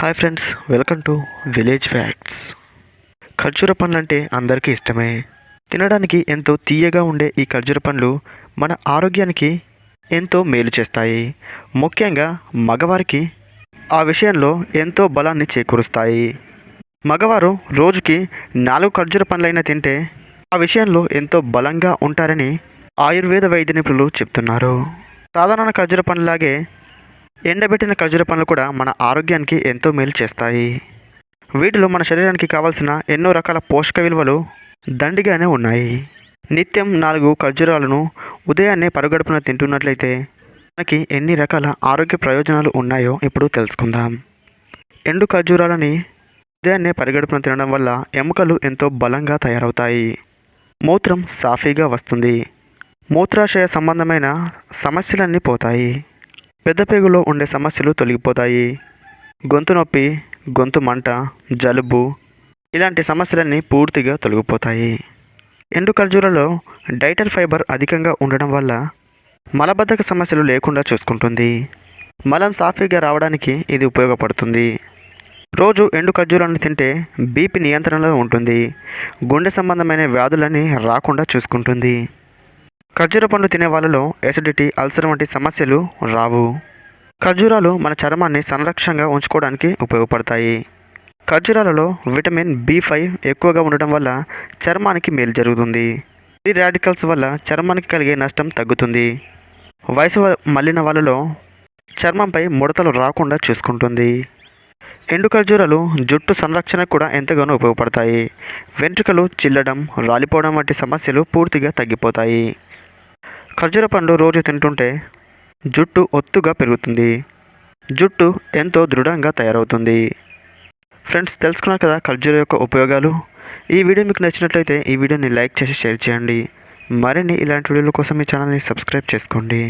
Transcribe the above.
Hi friends welcome to village facts. ఖర్జూర పండ్లు అంటే అందరికీ ఇష్టమే. తినడానికి ఎంతో తీయగా ఉండే ఈ ఖర్జూర పండ్లు మన ఆరోగ్యానికి ఎంతో మేలు చేస్తాయి. ముఖ్యంగా మగవారికి ఆ విషయంలో ఎంతో బలాన్ని చేకూరుస్తాయి. మగవారు రోజుకి నాలుగు ఖర్జూర పండ్లైనా తింటే ఆ విషయంలో ఎంతో బలంగా ఉంటారని ఆయుర్వేద వైద్య నిపుణులు చెప్తున్నారు. సాధారణ ఖర్జూర పండ్లాగే ఎండబెట్టిన ఖర్జూర పండ్లు కూడా మన ఆరోగ్యానికి ఎంతో మేలు చేస్తాయి. వీటిలో మన శరీరానికి కావాల్సిన ఎన్నో రకాల పోషక విలువలు దండిగానే ఉన్నాయి. నిత్యం నాలుగు ఖర్జూరాలను ఉదయాన్నే పరుగడుపున తింటున్నట్లయితే మనకి ఎన్ని రకాల ఆరోగ్య ప్రయోజనాలు ఉన్నాయో ఇప్పుడు తెలుసుకుందాం. ఎండు ఖర్జూరాలని ఉదయాన్నే పరిగడుపున తినడం వల్ల ఎముకలు ఎంతో బలంగా తయారవుతాయి. మూత్రం సాఫీగా వస్తుంది. మూత్రాశయ సంబంధమైన సమస్యలన్నీ పోతాయి. పెద్ద పేగులో ఉండే సమస్యలు తొలగిపోతాయి. గొంతు నొప్పి గొంతు మంట జలుబు ఇలాంటి సమస్యలన్నీ పూర్తిగా తొలగిపోతాయి. ఎండు ఖర్జూరలో డైటల్ ఫైబర్ అధికంగా ఉండడం వల్ల మలబద్ధక సమస్యలు లేకుండా చూసుకుంటుంది. మలం సాఫీగా రావడానికి ఇది ఉపయోగపడుతుంది. రోజు ఎండు ఖర్జూరాన్ని తింటే బీపీ నియంత్రణలో ఉంటుంది. గుండె సంబంధమైన వ్యాధులని రాకుండా చూసుకుంటుంది. ఖర్జూర పండు తినే వాళ్ళలో ఎసిడిటీ అల్సర్ వంటి సమస్యలు రావు. ఖర్జూరాలు మన చర్మాన్ని సంరక్షణగా ఉంచుకోవడానికి ఉపయోగపడతాయి. ఖర్జూరాలలో విటమిన్ బి ఫైవ్ ఎక్కువగా ఉండడం వల్ల చర్మానికి మేలు జరుగుతుంది. ఫ్రీ రాడికల్స్ వల్ల చర్మానికి కలిగే నష్టం తగ్గుతుంది. వయసు మళ్ళిన వాళ్ళలో చర్మంపై ముడతలు రాకుండా చూసుకుంటుంది. ఎండు ఖర్జూరాలు జుట్టు సంరక్షణకు కూడా ఎంతగానో ఉపయోగపడతాయి. వెంట్రుకలు చిల్లడం రాలిపోవడం వంటి సమస్యలు పూర్తిగా తగ్గిపోతాయి. ఖర్జూర పండు రోజు తింటుంటే జుట్టు ఒత్తుగా పెరుగుతుంది. జుట్టు ఎంతో దృఢంగా తయారవుతుంది. ఫ్రెండ్స్ తెలుసుకున్నారు కదా ఖర్జూర యొక్క ఉపయోగాలు? ఈ వీడియో మీకు నచ్చినట్లయితే ఈ వీడియోని లైక్ చేసి షేర్ చేయండి. మరిన్ని ఇలాంటి వీడియోల కోసం మీ ఛానల్ని సబ్స్క్రైబ్ చేసుకోండి.